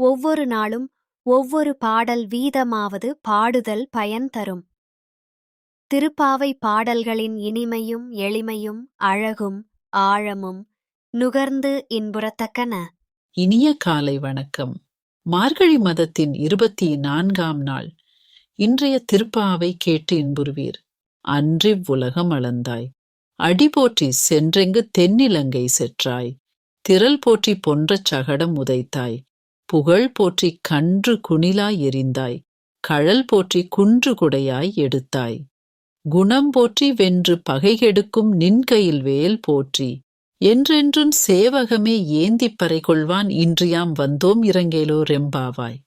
ஒவ்வொரு நாளும் ஒவ்வொரு பாடல் வீதமாவது பாடுதல் பயன் தரும். திருப்பாவை பாடல்களின் இனிமையும் எளிமையும் அழகும் ஆழமும் நுகர்ந்து இன்புறத்தக்கன. இனிய காலை வணக்கம். மார்கழி மதத்தின் இருபத்தி நான்காம் நாள். இன்றைய திருப்பாவை கேட்டு இன்புறுவீர். அன்றிவ் உலகம் அளந்தாய். அடி போற்றி சென்றெங்கு தென்னிலங்கை செற்றாய். திரள் போற்றி பொன்ற சகடம் உதைத்தாய். புகழ் போற்றி கன்று குணிலாய் எரிந்தாய் கழல் போற்றி குன்று குடையாய் எடுத்தாய். குணம் போற்றி வென்று பகைகெடுக்கும் நின்கையில் வேல் போற்றி என்றென்றும் சேவகமே ஏந்திப் பறை கொள்வான் இன்றியாம் வந்தோம் இறங்கேலோ ரெம்பாவாய்